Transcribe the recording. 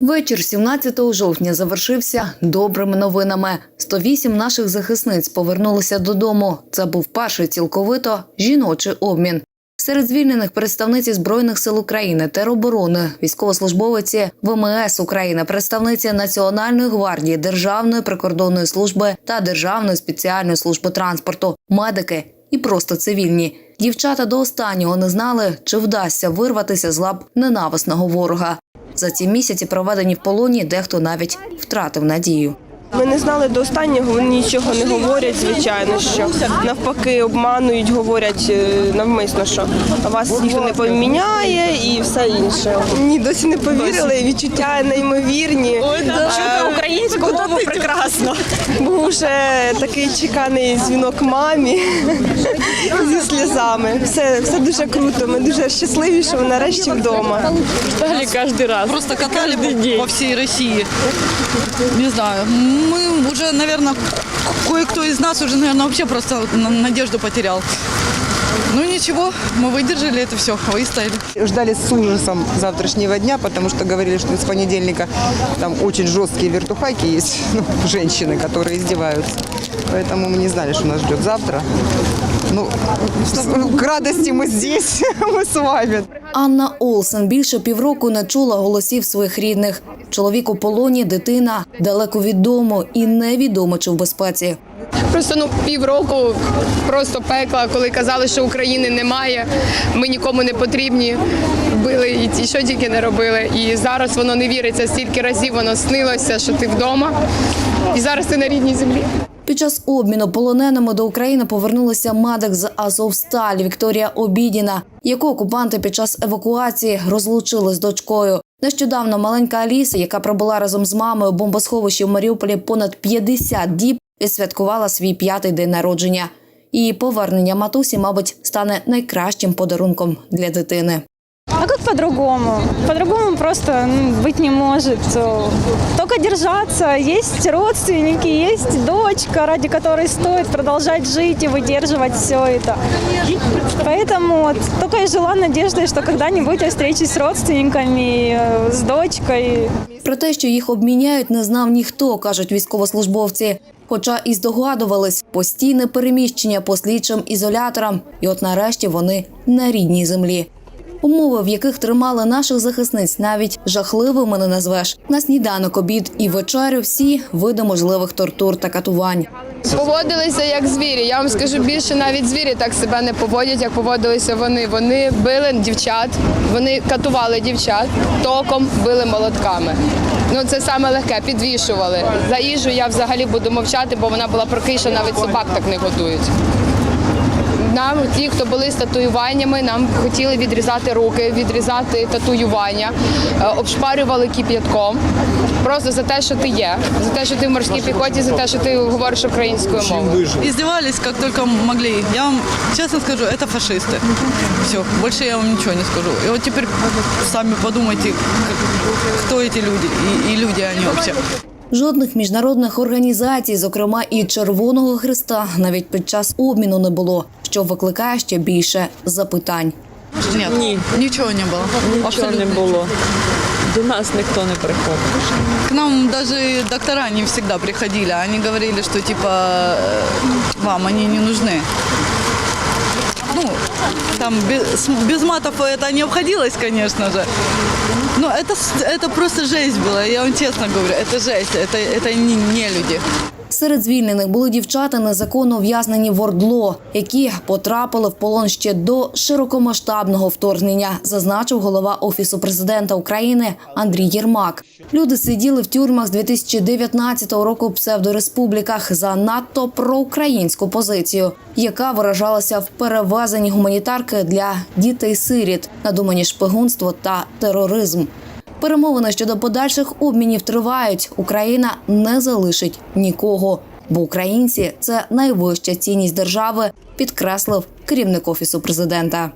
Вечір 17 жовтня завершився добрими новинами. 108 наших захисниць повернулися додому. Це був перший цілковито жіночий обмін. Серед звільнених представниці збройних сил України, тероборони, військовослужбовиці ВМС України, представниці Національної гвардії, Державної прикордонної служби та Державної спеціальної служби транспорту, медики і просто цивільні. Дівчата до останнього не знали, чи вдасться вирватися з лап ненависного ворога. За ці місяці, проведені в полоні, дехто навіть втратив надію. Ми не знали до останнього, вони нічого не говорять, звичайно, що навпаки обманують, говорять е, навмисно, що вас ніхто не поміняє і все інше. Ні, досі не повірили, відчуття неймовірні. Чути українську мову прекрасно. Був вже такий чеканий дзвінок мамі зі сльозами. Все, все дуже круто. Ми дуже щасливі, що ми нарешті вдома. Ждали каждый раз. Просто катали по, всей России. Не знаю. Мы уже, наверное, кое-кто из нас уже, наверное, вообще просто на- надежду потерял. Ну ничего, мы выдержали это все, выстояли. Ждали с ужасом завтрашнего дня, потому что говорили, что с понедельника там очень жесткие вертухайки есть, ну, женщины, которые издеваются. Поэтому мы не знали, что нас ждет завтра. Ну, с- к радости мы здесь, мы с вами. Анна Олсен більше півроку не чула голосів своїх рідних. Чоловік у полоні, дитина далеко від дому і невідомо чи в безпеці. Просто ну півроку просто пекла, коли казали, що України немає, ми нікому не потрібні. Били і, і що тільки не робили. І зараз воно не віриться. Стільки разів воно снилося, що ти вдома, і зараз ти на рідній землі. Під час обміну полоненими до України повернулася медик з Азовсталь Вікторія Обідіна, яку окупанти під час евакуації розлучили з дочкою. Нещодавно маленька Аліса, яка пробула разом з мамою у бомбосховищі в Маріуполі понад 50 діб, відсвяткувала свій п'ятий день народження. Її повернення матусі, мабуть, стане найкращим подарунком для дитини. А как по-другому? По-другому просто ну, быть не может. Только держаться. Есть родственники, есть дочка, ради которой стоит продолжать жить и выдерживать все это. Поэтому вот, только и жила надеждой, что когда-нибудь я встречусь с родственниками, э, с дочкой. Про те, що їх обміняють, не знав ніхто, кажуть військовослужбовці. Хоча і здогадувались постійне переміщення по слідчим ізоляторам, і от нарешті вони на рідній землі. Умови, в яких тримали наших захисниць, навіть жахливими не назвеш. На сніданок, обід і вечерю всі види можливих тортур та катувань. Поводилися як звірі. Я вам скажу більше, навіть звірі так себе не поводять, як поводилися вони. Вони били дівчат, вони катували дівчат, током били молотками. Ну це саме легке, підвішували. За їжу я взагалі буду мовчати, бо вона була прокиша, навіть собак так не готують. Нам, ті, хто були з татуюваннями, нам хотіли відрізати руки, відрізати татуювання, е, обшпарювали кип'ятком. Просто за те, що ти є, за те, що ти в морській піхоті, за те, що ти говориш українською мовою. Издевались как только могли. Я вам честно скажу, это фашисты. Все, больше я вам ничего не скажу. И вот теперь сами подумайте, как- кто эти люди и, и люди они вообще. Жодних міжнародних організацій, зокрема і Червоного Христа, навіть під час обміну не було, що викликає ще більше запитань. Нет, Ні. ничего не было. Нічого Абсолютно. не було. До нас ніхто не приходив. К нам даже доктора не всегда приходили. Они говорили, что типа э, вам они не нужны. Ну, там без, без матов это не обходилось, конечно же. Но это, это просто жесть была, я вам честно говорю, это жесть, это, это не, не люди. Серед звільнених були дівчата незаконно ув'язнені в Ордло, які потрапили в полон ще до широкомасштабного вторгнення, зазначив голова офісу президента України Андрій Єрмак. Люди сиділи в тюрмах з 2019 року в псевдореспубліках за надто проукраїнську позицію, яка виражалася в перевезенні гуманітарки для дітей-сиріт, надумані шпигунство та тероризм. Перемовини щодо подальших обмінів тривають. Україна не залишить нікого, бо українці це найвища цінність держави, підкреслив керівник офісу президента.